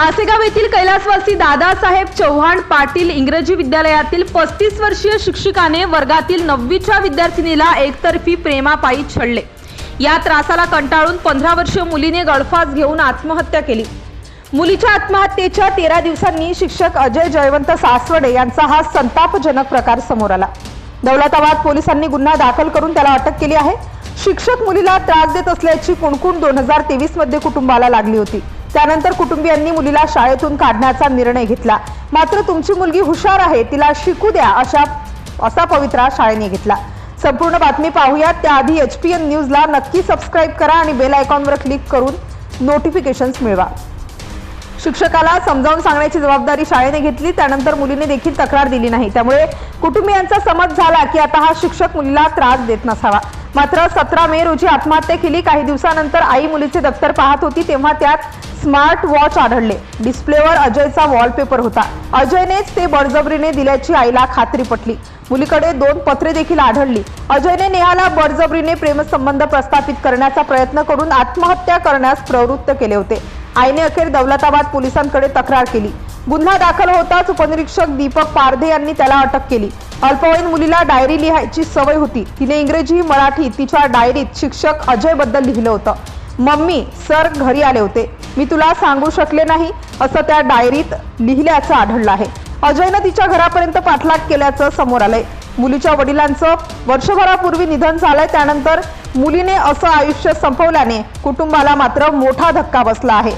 आसेगाव येथील कैलासवासी दादासाहेब चव्हाण पाटील इंग्रजी विद्यालयातील पस्तीस वर्षीय शिक्षिकाने वर्गातील नववीच्या विद्यार्थिनीला एकतर्फी प्रेमापायी छळले. या त्रासाला कंटाळून पंधरा वर्षीय मुलीने गळफास घेऊन आत्महत्या केली. मुलीच्या आत्महत्येच्या तेरा दिवसांनी शिक्षक अजय जयवंत सासवडे यांचा हा संतापजनक प्रकार समोर आला. दौलताबाद पोलिसांनी गुन्हा दाखल करून त्याला अटक केली आहे. शिक्षक मुलीला त्रास देत असल्याची कुणकुण दोन हजार तेवीसमध्ये कुटुंबाला लागली होती. त्यानंतर कुटुंबियांनी मुलीला शाळेतून काढण्याचा निर्णय घेतला. मात्र तुमची मुलगी हुशार आहे तिला शिकू द्या अशा असा पवित्रा शाळेने घेतला. संपूर्ण बातमी पाहूयात. त्याआधी एच पी एन न्यूजला नक्की सबस्क्राईब करा आणि बेल आयकॉनवर क्लिक करून नोटिफिकेशन्स मिळवा. शिक्षकाला समजावून सांगण्याची जबाबदारी शाळेने घेतली. त्यानंतर मुलीने देखील तक्रार दिली नाही. त्यामुळे कुटुंबियांचा समज झाला की आता हा शिक्षक मुलीला त्रास देत नसावा. मात्र सतरा मे रोजी आत्महत्या केली. काही दिवसानंतर आई मुलीचे दप्तर पाहत होती तेव्हा त्यात स्मार्ट वॉच आढळले. डिस्प्लेवर अजयचा वॉलपेपर होता. अजयनेच ते बळजबरीने दिल्याची आईला खात्री पटली. मुलीकडे दोन पत्रे देखील आढळली. अजयने नेहाला बळजबरीने प्रेमसंबंध प्रस्थापित करण्याचा प्रयत्न करून आत्महत्या करण्यास प्रवृत्त केले होते. आईने अखेर दौलताबाद पोलिसांकडे तक्रार केली. गुन्हा दाखल होताच उपनिरीक्षक दीपक पारधे यांनी त्याला अटक केली. अल्पवयीन मुलीला डायरी लिहायची सवय होती. तिने इंग्रजी मराठी तिच्या डायरीत शिक्षक अजयबद्दल लिहिलं होतं. मम्मी सर घरी आले होते. मी तुला सांगू शकले नाही असं त्या डायरीत लिहिल्याचं आढळलं आहे. अजयनं तिच्या घरापर्यंत पाठलाग केल्याचं समोर आलंय. मुलीच्या वडिलांचं वर्षभरापूर्वी निधन झालंय. त्यानंतर मुलीने असं आयुष्य संपवल्याने कुटुंबाला मात्र मोठा धक्का बसला आहे.